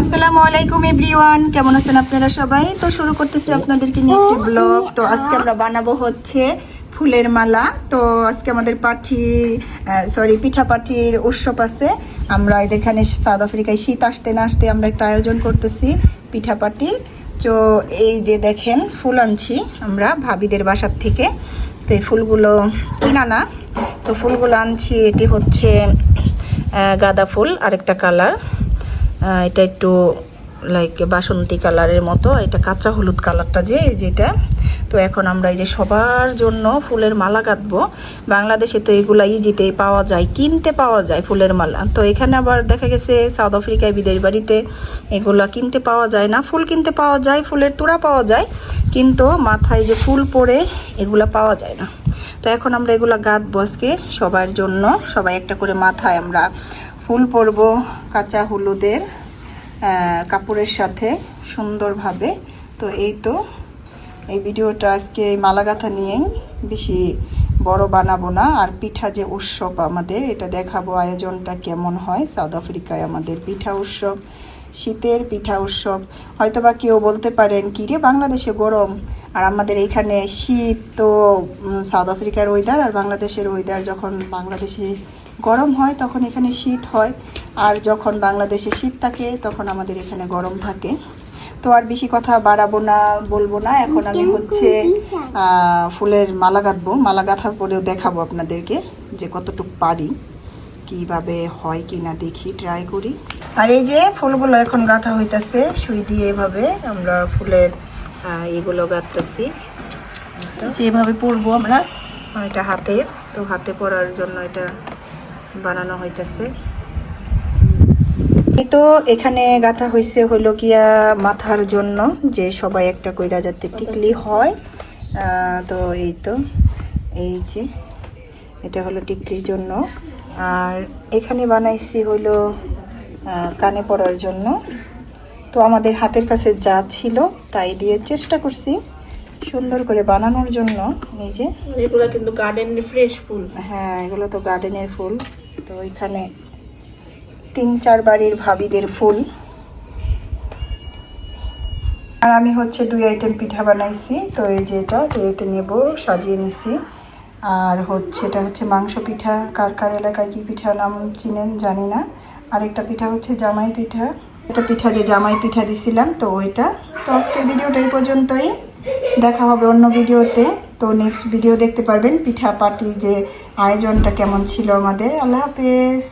আসসালামু আলাইকুম এভরিওয়ান। কেমন আছেন আপনারা সবাই? তো শুরু করতেছি আপনাদেরকে নিয়ে একটি ব্লগ। তো আজকে আমরা বানাবো হচ্ছে ফুলের মালা। তো আজকে আমাদের পাঠি সরি পিঠা পাঠির উৎসব আছে। আমরা এখানে সাউথ আফ্রিকায় শীত আসতে না আসতে আমরা একটা আয়োজন করতেছি পিঠা পাটির। তো এই যে দেখেন, ফুল আনছি আমরা ভাবিদের বাসার থেকে। তো এই ফুলগুলো কিনা না। তো ফুলগুলো আনছি, এটি হচ্ছে গাঁদা ফুল, আরেকটা কালার। এটা একটু লাইক বাসন্তী কালারের মতো, এটা কাঁচা হলুদ কালারটা যে যেটা তো এখন আমরা এই যে সবার জন্য ফুলের মালা কাটবো বাংলাদেশে তো এগুলা ইজিতেই পাওয়া যায়, কিনতে পাওয়া যায় ফুলের মালা। তো এখানে আবার দেখা গেছে সাউথ আফ্রিকায় বিদেশ বাড়িতে এগুলা কিনতে পাওয়া যায় না। ফুল কিনতে পাওয়া যায়, ফুলের তোড়া পাওয়া যায়, কিন্তু মাথায় যে ফুল পরে এগুলা পাওয়া যায় না। তো এখন আমরা এগুলা গাঁথবো আজকে সবার জন্য। সবাই একটা করে মাথায় আমরা ফুল পরব কাঁচা হলুদের কাপড়ের সাথে সুন্দরভাবে। তো এই তো, এই ভিডিওটা আজকে এই মালা গাঁথা নিয়েই বেশি বড় বানাবো না। আর পিঠা যে উৎসব আমাদের, এটা দেখাবো আয়োজনটা কেমন হয়। সাউথ আফ্রিকায় আমাদের পিঠা উৎসব, শীতের পিঠা উৎসব। হয়তো বা কেউ বলতে পারেন কী রে বাংলাদেশে গরম আর আমাদের এইখানে শীত তো সাউথ আফ্রিকার ওয়েদার আর বাংলাদেশের ওয়েদার যখন বাংলাদেশে গরম হয় তখন এখানে শীত হয়। আর যখন বাংলাদেশে শীত থাকে তখন আমাদের এখানে গরম থাকে। তো আর বেশি কথা বাড়াবো না বলব না। এখন আমি হচ্ছে ফুলের মালা গাঁথবো। মালা গাঁথার পরেও দেখাবো আপনাদেরকে যে কতটুকু পারি কীভাবে হয় কি না দেখি ট্রাই করি। আর এই যে ফুলগুলো এখন গাঁথা হইতাছে সুই দিয়ে এভাবে আমরা ফুলের এগুলো গাঁথতেছি। সেভাবে পরবো আমরা। এটা হাতের তো হাতে পরার জন্য এটা বানানো হইতেছে। এই তো এখানে গাঁথা হয়েছে হলো গিয়া মাথার জন্য যে সবাই একটা কইরা যাতে টিকলি হয়। তো এই তো এই যে এটা হলো টিকলির জন্য। আর এখানে বানাইছি হলো কানে পরার জন্য। তো আমাদের হাতের কাছে যা ছিল তাই দিয়ে চেষ্টা করছি সুন্দর করে বানানোর জন্য এই যে। এগুলো কিন্তু গার্ডেনের ফ্রেশ ফুল। হ্যাঁ এগুলো তো গার্ডেনের ফুল। তো এখানে তিন চার বাড়ির ভাবিদের ফুল। আর আমি হচ্ছে দুই আইটেম পিঠা বানাইছি। তো এই যে এটা টেরেতে নেব সাজিয়ে নিছি। আর হচ্ছে এটা হচ্ছে মাংস পিঠা। কার কার এলাকায় কী পিঠা নাম চিনেন জানি না। আরেকটা পিঠা হচ্ছে জামাই পিঠা। একটা পিঠা যে জামাই পিঠা দিছিলাম, তো ওইটা। তো আজকের ভিডিওটা এই পর্যন্তই। দেখা হবে অন্য ভিডিওতে। তো নেক্সট ভিডিও দেখতে পারবেন পিঠা পার্টির যে আয়োজনটা কেমন ছিল আমাদের। আল্লাহ হাফেজ।